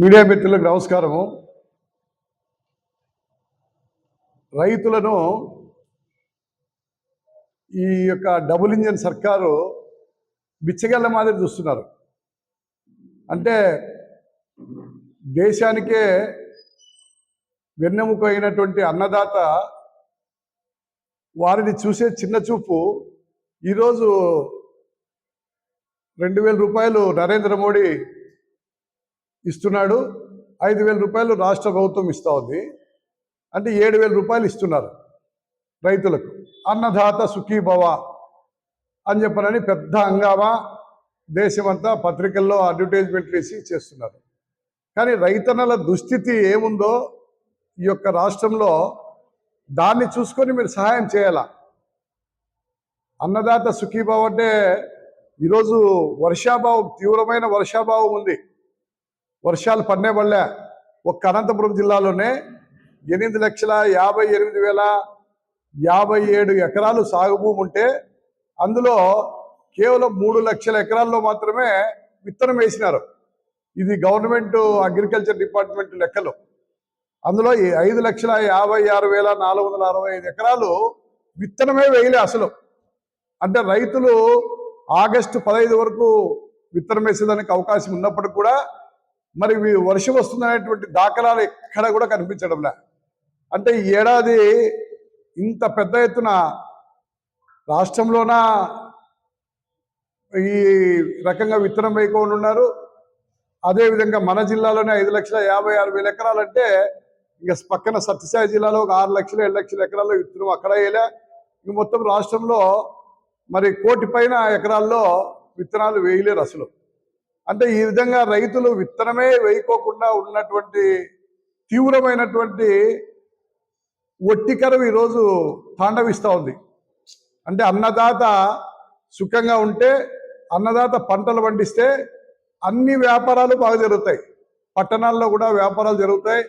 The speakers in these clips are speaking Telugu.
మీడియా మిత్రులకు నమస్కారము. రైతులను ఈ యొక్క డబుల్ ఇంజన్ సర్కారు బిచ్చగళ్ళ మాదిరి చూస్తున్నారు. అంటే దేశానికే వెన్నెముక అయినటువంటి అన్నదాత వారిని చూసే చిన్న చూపు ఈరోజు రెండు వేల రూపాయలు నరేంద్ర మోడీ ఇస్తున్నాడు. ఐదు వేల రూపాయలు రాష్ట్ర ప్రభుత్వం ఇస్తూ ఉంది. అంటే ఏడు వేల రూపాయలు ఇస్తున్నారు రైతులకు. అన్నదాత సుఖీభవ అని చెప్పనని పెద్ద హంగామా దేశమంతా పత్రికల్లో అడ్వర్టైజ్మెంట్లు వేసి చేస్తున్నారు. కానీ రైతన్నల దుస్థితి ఏముందో ఈ యొక్క రాష్ట్రంలో దాన్ని చూసుకొని మీరు సహాయం చేయాలా? అన్నదాత సుఖీభావం అంటే ఈరోజు వర్షాభావం తీవ్రమైన వర్షాభావం ఉంది. వర్షాలు పన్నే పడలే ఒక్క అనంతపురం జిల్లాలోనే ఎనిమిది లక్షల యాభై ఎనిమిది వేల యాభై ఏడు ఎకరాలు సాగు భూమి ఉంటే అందులో కేవలం మూడు లక్షల ఎకరాల్లో మాత్రమే విత్తనం వేసినారు. ఇది గవర్నమెంట్ అగ్రికల్చర్ డిపార్ట్మెంట్ లెక్కలు. అందులో ఐదు లక్షల యాభై ఆరు వేల నాలుగు వందల అరవై ఐదు ఎకరాలు విత్తనమే వేయలే అసలు. అంటే రైతులు ఆగస్టు పదహైదు వరకు విత్తనం వేసేదానికి అవకాశం ఉన్నప్పటికి కూడా మరి వర్షం వస్తుందనేటువంటి దాఖలాలు ఎక్కడ కూడా కనిపించడంలే అంటే ఈ ఏడాది ఇంత పెద్ద ఎత్తున రాష్ట్రంలోన ఈ రకంగా విత్తనం వేయకుండా ఉన్నారు. అదేవిధంగా మన జిల్లాలోనే ఐదు లక్షల యాభై ఆరు వేల ఎకరాలంటే ఇంకా పక్కన సత్యసాయి జిల్లాలో ఒక ఆరు లక్షలు ఏడు లక్షల ఎకరాల్లో విత్తనం అక్కడ వేయలే. ఇంక మొత్తం రాష్ట్రంలో మరి కోటి పైన ఎకరాల్లో విత్తనాలు వేయలేరు అసలు. అంటే ఈ విధంగా రైతులు విత్తనమే వేయకోకుండా ఉన్నటువంటి తీవ్రమైనటువంటి ఒట్టికరం ఈరోజు తాండవిస్తూ ఉంది. అంటే అన్నదాత సుఖంగా ఉంటే అన్నదాత పంటలు పండిస్తే అన్ని వ్యాపారాలు బాగా జరుగుతాయి. పట్టణాల్లో కూడా వ్యాపారాలు జరుగుతాయి.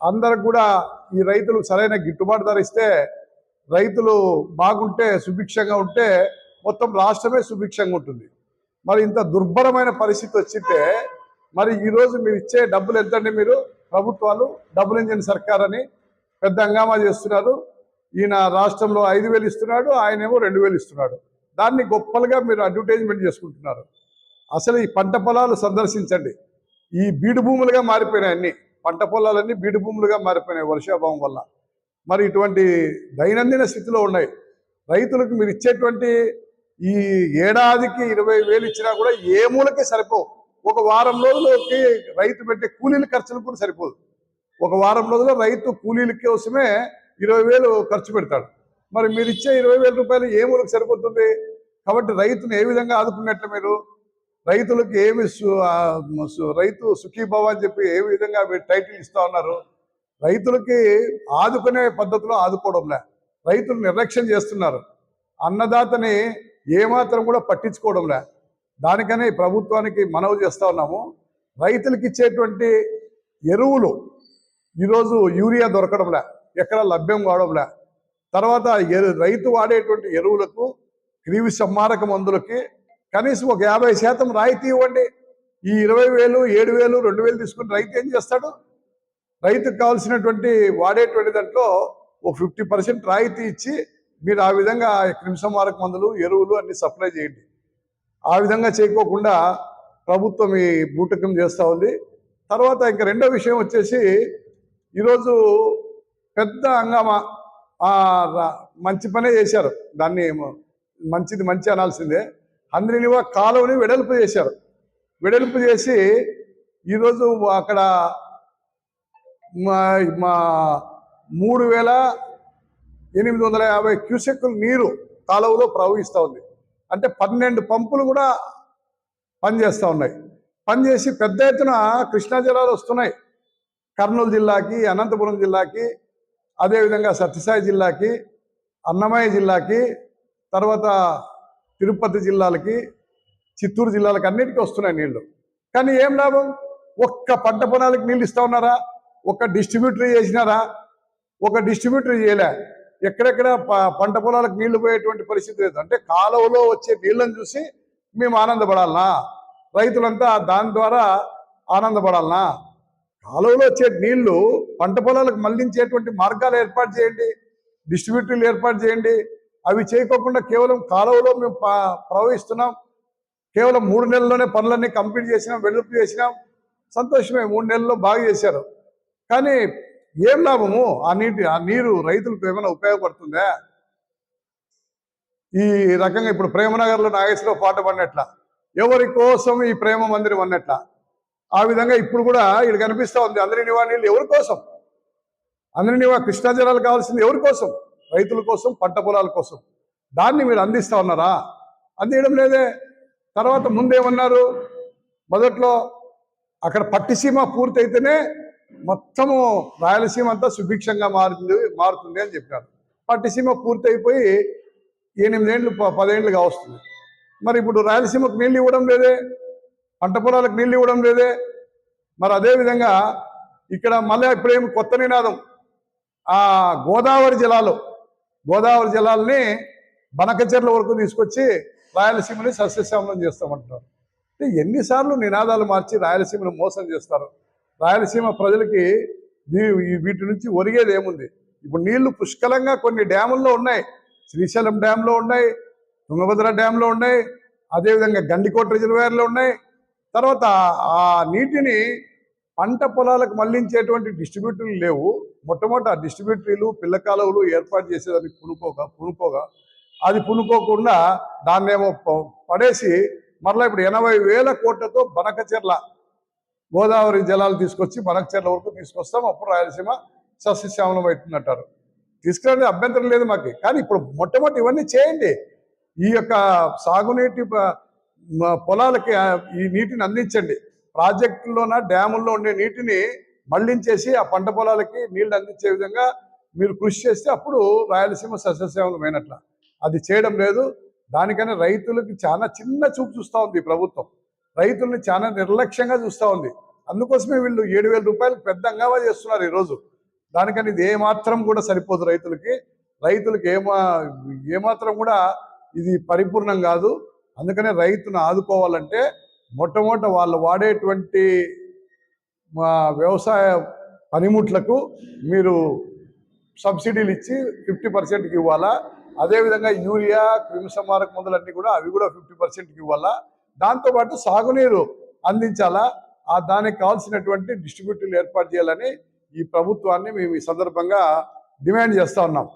అందరికి కూడా ఈ రైతులు సరైన గిట్టుబాటు ధర ఇస్తే రైతులు బాగుంటే సుభిక్షంగా ఉంటే మొత్తం రాష్ట్రమే సుభిక్షంగా ఉంటుంది. మరి ఇంత దుర్భరమైన పరిస్థితి వచ్చితే మరి ఈరోజు మీరు ఇచ్చే డబ్బులు ఎంతండి మీరు? ప్రభుత్వాలు డబుల్ ఇంజిన్ సర్కార్ అని పెద్ద హంగామా చేస్తున్నారు. ఈయన రాష్ట్రంలో ఐదు వేలు ఇస్తున్నాడు ఆయనేమో రెండు వేలు ఇస్తున్నాడు. దాన్ని గొప్పలుగా మీరు అడ్వర్టైజ్మెంట్ చేసుకుంటున్నారు. అసలు ఈ పంట పొలాలు సందర్శించండి. ఈ బీడు భూములుగా మారిపోయినాయి అన్ని. పంట పొలాలన్నీ బీడు భూములుగా మారిపోయినాయి వర్షాభావం వల్ల. మరి ఇటువంటి దైనందిన స్థితిలో ఉన్నాయి. రైతులకు మీరు ఇచ్చేటువంటి ఈ ఏడాదికి ఇరవై వేలు ఇచ్చినా కూడా ఏ మూలకే సరిపోవు. ఒక వారం రోజులకి రైతు పెట్టే కూలీల ఖర్చులు కూడా సరిపోదు. ఒక వారం రోజుల్లో రైతు కూలీల కోసమే ఇరవై వేలు ఖర్చు పెడతాడు. మరి మీరు ఇచ్చే ఇరవై వేల రూపాయలు ఏ మూలకు సరిపోతుంది? కాబట్టి రైతును ఏ విధంగా ఆదుకున్నట్లు మీరు? రైతులకు ఏమి రైతు సుఖీభావ అని చెప్పి ఏ విధంగా మీరు టైటిల్ ఇస్తా ఉన్నారు? రైతులకి ఆదుకునే పద్ధతిలో ఆదుకోవడంలే. రైతులు నిర్లక్ష్యం చేస్తున్నారు. అన్నదాతని ఏమాత్రం కూడా పట్టించుకోవడంలే దానికనే ప్రభుత్వానికి మనవి చేస్తా ఉన్నాము. రైతులకు ఇచ్చేటువంటి ఎరువులు ఈరోజు యూరియా దొరకడంలే ఎక్కడ లభ్యం కావడంలే తర్వాత ఎరు- రైతు వాడేటువంటి ఎరువులకు క్రిమి సంహారక మందులకి కనీసం ఒక యాభై శాతం రాయితీ ఇవ్వండి. ఈ ఇరవై వేలు ఏడు వేలు రెండు వేలు తీసుకుని రైతు ఏం చేస్తాడు? రైతుకు కావాల్సినటువంటి వాడేటువంటి దాంట్లో ఒక ఫిఫ్టీ పర్సెంట్ రాయితీ ఇచ్చి మీరు ఆ విధంగా క్రిమిసంహారక మందులు ఎరువులు అన్ని సప్లై చేయండి. ఆ విధంగా చేయకోకుండా ప్రభుత్వం ఈ బూటకం చేస్తూ ఉంది. తర్వాత ఇంకా రెండో విషయం వచ్చేసి ఈరోజు పెద్ద హంగామా మంచి పనే చేశారు. దాన్ని మంచిది మంచి అనాల్సిందే. అందులో కాలువని వెడల్పు చేశారు. వెడల్పు చేసి ఈరోజు అక్కడ మా మా మూడు వేల ఎనిమిది వందల యాభై క్యూసెక్కులు నీరు కాలువలో ప్రవహిస్తూ ఉంది. అంటే పన్నెండు పంపులు కూడా పనిచేస్తూ ఉన్నాయి. పనిచేసి పెద్ద ఎత్తున కృష్ణా జిల్లాలో వస్తున్నాయి. కర్నూలు జిల్లాకి అనంతపురం జిల్లాకి అదేవిధంగా సత్యసాయి జిల్లాకి అన్నమయ్య జిల్లాకి తర్వాత తిరుపతి జిల్లాలకి చిత్తూరు జిల్లాలకు అన్నిటికీ వస్తున్నాయి నీళ్ళు. కానీ ఏం లాభం? ఒక్క పంట పొలాలకు నీళ్ళు ఇస్తా ఉన్నారా? ఒక్క డిస్ట్రిబ్యూటర్ చేసినారా? ఒక డిస్ట్రిబ్యూటర్ చేయలే. ఎక్కడెక్కడ పంట పొలాలకు నీళ్ళు పోయేటువంటి పరిస్థితి లేదు. అంటే కాలువలో వచ్చే నీళ్ళను చూసి మేము ఆనందపడాలనా? రైతులంతా దాని ద్వారా ఆనందపడాలనా? కాలువలో వచ్చే నీళ్ళు పంట పొలాలకు మళ్ళించేటువంటి మార్గాలు ఏర్పాటు చేయండి. డిస్ట్రిబ్యూటర్లు ఏర్పాటు చేయండి. అవి చేయకోకుండా కేవలం కాలువలో మేము ప్రవహిస్తున్నాం. కేవలం మూడు నెలల్లోనే పనులన్నీ కంప్లీట్ చేసినాం వెలుపు చేసినాం. సంతోషమే మూడు నెలల్లో బాగా చేశారు. కానీ ఏం లాభము? ఆ నీటి ఆ నీరు రైతులకు ఏమైనా ఉపయోగపడుతుందా? ఈ రకంగా ఇప్పుడు ప్రేమనగర్లో నాగేశ్వరరావు పాట పడినట్ల ఎవరి కోసం ఈ ప్రేమ మందిరం అన్నట్ల. ఆ విధంగా ఇప్పుడు కూడా ఇక్కడ కనిపిస్తా ఉంది అందరి నివా నీళ్ళు ఎవరి కోసం? అందరి నివా కృష్ణా జలాలు కావాల్సింది ఎవరి కోసం? రైతుల కోసం పంట పొలాల కోసం. దాన్ని మీరు అందిస్తా ఉన్నారా? అందించడం లేదే. తర్వాత ముందేమన్నారు? మొదట్లో అక్కడ పట్టిసీమ పూర్తయితేనే మొత్తము రాయలసీమ అంతా సుభిక్షంగా మారుతుంది మారుతుంది అని చెప్పారు. పట్టిసీమ పూర్తయిపోయి ఎనిమిదేండ్లు ప- పదేండ్లుగా వస్తుంది. మరి ఇప్పుడు రాయలసీమకు నీళ్ళు ఇవ్వడం లేదే పంట పొలాలకు నీళ్ళు ఇవ్వడం లేదే. మరి అదే విధంగా ఇక్కడ మళ్ళీ ఇప్పుడేమి కొత్త నినాదం. ఆ గోదావరి జిల్లాలో గోదావరి జిల్లాలని బనకచెర్ల వరకు తీసుకొచ్చి రాయలసీమని సస్యశ్యామలం చేస్తామంటున్నారు. ఎన్నిసార్లు నినాదాలు మార్చి రాయలసీమను మోసం చేస్తారు? రాయలసీమ ప్రజలకి వీటి నుంచి ఒరిగేది ఏముంది? ఇప్పుడు నీళ్ళు పుష్కలంగా కొన్ని డ్యాముల్లో ఉన్నాయి. శ్రీశైలం డ్యాంలో ఉన్నాయి తుంగభద్ర డ్యాంలో ఉన్నాయి అదేవిధంగా గండికోట రిజర్వేర్లో ఉన్నాయి. తర్వాత ఆ నీటిని పంట పొలాలకు మళ్ళించేటువంటి డిస్ట్రిబ్యూటర్లు లేవు. మొట్టమొదటి ఆ డిస్ట్రిబ్యూటరీలు పిల్ల కాలువలు ఏర్పాటు చేసేదానికి పునుకోక పునుకోగా. అది పునుకోకుండా దాన్నేమో ప- పడేసి మరలా ఇప్పుడు ఎనభై వేల కోట్లతో బనకచెర్ల గోదావరి జలాలు తీసుకొచ్చి బనకచెర్ల వరకు తీసుకొస్తాం. అప్పుడు రాయలసీమ సస్యశ్యామలం అవుతుందంటారు. తీసుకురావడం అభ్యంతరం లేదు మాకు. కానీ ఇప్పుడు మొట్టమొదటి ఇవన్నీ చేయండి. ఈ యొక్క సాగునీటి పొలాలకి ఈ నీటిని అందించండి. ప్రాజెక్టుల్లోన డ్యాముల్లో ఉండే నీటిని మళ్ళించేసి ఆ పంట పొలాలకి నీళ్ళు అందించే విధంగా మీరు కృషి చేస్తే అప్పుడు రాయలసీమ సస్యశ్యామలం అయినట్ల. అది చేయడం లేదు. దానికనే రైతులకి చాలా చిన్న చూపు చూస్తూ ఉంది ప్రభుత్వం. రైతుల్ని చాలా నిర్లక్ష్యంగా చూస్తూ ఉంది. అందుకోసమే వీళ్ళు ఏడు వేల రూపాయలు పెద్ద అంగావా చేస్తున్నారు ఈరోజు. దానికని ఇది ఏమాత్రం కూడా సరిపోదు రైతులకి. రైతులకు ఏమా ఏమాత్రం కూడా ఇది పరిపూర్ణం కాదు. అందుకనే రైతును ఆదుకోవాలంటే మొట్టమొదట వాళ్ళు వాడేటువంటి మా వ్యవసాయ పనిముట్లకు మీరు సబ్సిడీలు ఇచ్చి ఫిఫ్టీ పర్సెంట్కి ఇవ్వాలా? అదేవిధంగా యూరియా క్రిమిసంహారక మందులన్నీ కూడా అవి కూడా ఫిఫ్టీ పర్సెంట్కి ఇవ్వాలా? దాంతోపాటు సాగునీరు అందించాలా? ఆ దానికి కావాల్సినటువంటి డిస్ట్రిబ్యూటర్లు ఏర్పాటు చేయాలని ఈ ప్రభుత్వాన్ని మేము ఈ సందర్భంగా డిమాండ్ చేస్తా ఉన్నాం.